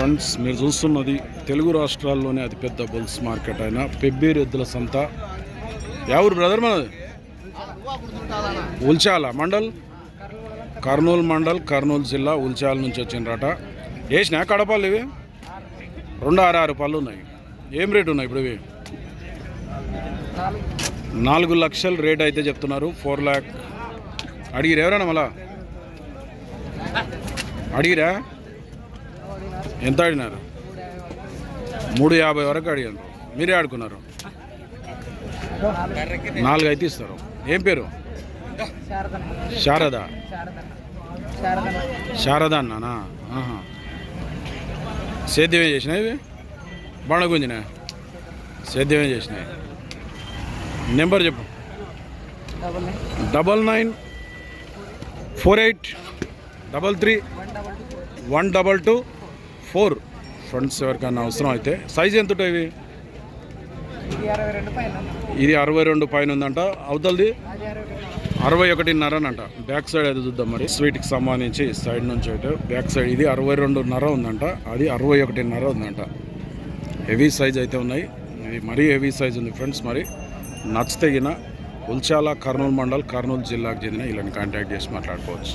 Friends మీరు చూస్తున్నది తెలుగు రాష్ట్రాల్లోనే అతిపెద్ద బుల్స్ మార్కెట్ అయిన పెబ్బేరు ఎద్దుల సంత. ఎవరు బ్రదర్ మనది? ఉల్చాల మండల్? కర్నూలు మండల్ కర్నూలు జిల్లా ఉల్చాల నుంచి వచ్చిండ్రట. వేసినా కడపలు ఇవి? రెండు ఆరు ఆరు పళ్ళు ఉన్నాయి. ఏం రేటు ఉన్నాయి ఇప్పుడు ఇవి? నాలుగు లక్షల రేట్ అయితే చెప్తున్నారు. ఫోర్ ల్యాక్. అడిగిరా ఎవరైనా మళ్ళా? అడిగిరా? ఎంత అడిగినారు మూడు యాభై వరకు అడిగారు మీరే ఆడుకున్నారు. నాలుగు అయితే ఇస్తారు. ఏం పేరు? శారద. శారద అన్నానా? ఆహా. సేద్యమే చేసినాయి ఇవి? బండగుంజినా సేద్యమే చేసినాయి నెంబర్ చెప్పు. Double nine four eight double three one double two four. Friends ఎవరికైనా అవసరం అయితే. సైజ్ ఎంత ఉంటాయి ఇవి? ఇది అరవై రెండు పైన ఉందంట. అవతలది? అరవై ఒకటిన్నర అంట బ్యాక్ సైడ్ అయితే చూద్దాం మరి. స్వీట్కి సంబంధించి సైడ్ నుంచి అయితే. బ్యాక్ సైడ్ ఇది అరవై రెండున్నర ఉందంట. అది అరవై ఒకటిన్నర ఉందంట. హెవీ సైజ్ అయితే ఉన్నాయి. ఇది మరీ హెవీ సైజ్ ఉంది ఫ్రెండ్స్ మరి. నచ్చితే గిన ఉల్చాల కర్నూలు మండల్ కర్నూలు జిల్లాకు చెందిన వీళ్ళని కాంటాక్ట్ చేసి మాట్లాడుకోవచ్చు.